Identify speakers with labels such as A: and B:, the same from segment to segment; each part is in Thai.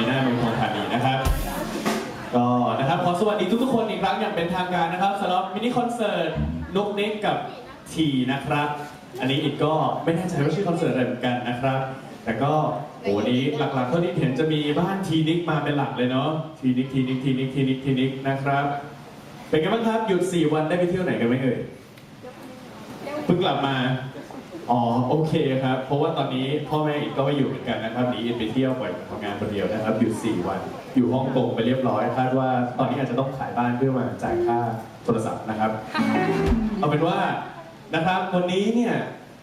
A: รีนาเมืองทองธานีนะครับ ก็นะครับขอสวัสดีทุกๆคนอีกครั้งอย่างเป็นทางการนะครับสำหรับมินิคอนเสิร์ตนุกนิกกับทีนะครับ อันนี้อีกก็ไม่แน่ใจว่าชื่อคอนเสิร์ตอะไรเหมือนกันนะครับ แต่ก็โอ้วันนี้หลักๆเท่าที่เห็นจะมีบ้านทีนิกมาเป็นหลักเลยเนาะทีนิกทีนิกทีนิกทีนิกทีนิกนะครับ เป็นไงบ้างครับหยุด 4 วันได้ไปเที่ยวไหนกันไหมเอ่ยเพิ่งกลับมา อ๋อโอเคครับ เพราะว่าตอนนี้พ่อแม่อีกก็ไม่อยู่เหมือนกันนะครับหนีไปเที่ยวปล่อยทำงานคนเดียวนะครับหยุด4วัน อยู่ฮ่องกงไปเรียบร้อยคาดว่าตอนนี้อาจจะต้องขายบ้านเพื่อมาจ่ายค่าโทรศัพท์นะครับ เอาเป็นว่านะครับวันนี้เนี่ย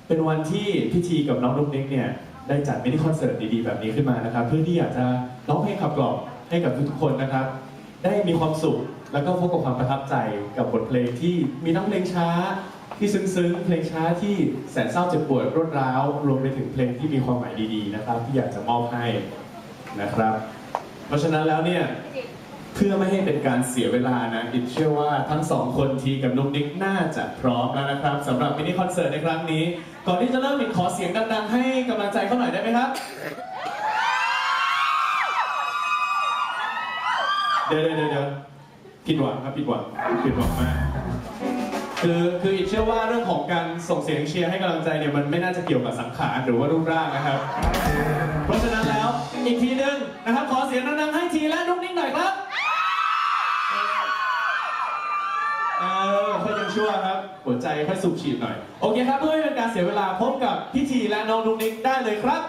A: เป็นวันที่พิธีกับน้องลูกนิกเนี่ยได้จัดมินิคอนเสิร์ตดีๆแบบนี้ขึ้นมานะครับ เพื่อที่อยากจะร้องเพลงขับกล่อมให้กับทุกๆคนนะครับ ได้มีความสุขแล้วก็พบกับความประทับใจกับบทเพลงที่มีทั้งเพลงช้า ที่ซึ้งๆ เพลงช้าที่แสนเศร้าเจ็บปวดรวดร้าวรวมไปถึงเพลงที่มีความหมายดีๆนะครับ ที่อยากจะมอบให้นะครับ เพราะฉะนั้นแล้วเนี่ยเพื่อไม่ให้เป็นการเสียเวลานะอินเชื่อว่าทั้งสองคนทีกับนุ๊กนิกน่าจะพร้อมแล้วนะครับสำหรับมินิคอนเสิร์ตในครั้งนี้ ก่อนที่จะเริ่มอีกขอเสียงดังๆให้กำลังใจเขาหน่อยได้ไหมครับ เดี๋ยวเดี๋ยวเดี๋ยวผิดหวังครับผิดหวังผิดหวังมาก คือคืออินเชื่อว่าเรื่องของการส่งเสียงเชียร์ให้กำลังใจเนี่ยมันไม่น่าจะเกี่ยวกับสังขารหรือว่ารูปร่างนะครับ เพราะฉะนั้นแล้วอีกทีหนึ่งนะครับ ขอเสียงดังๆให้ทีและนุ๊กนิกหน่อยครับเออค่อยยังชั่วครับ หัวใจค่อยสูบฉีดหน่อย โอเคครับเพื่อไม่เป็นการเสียเวลาพบกับพี่ทีและน้องนุ๊กนิกได้เลยครับ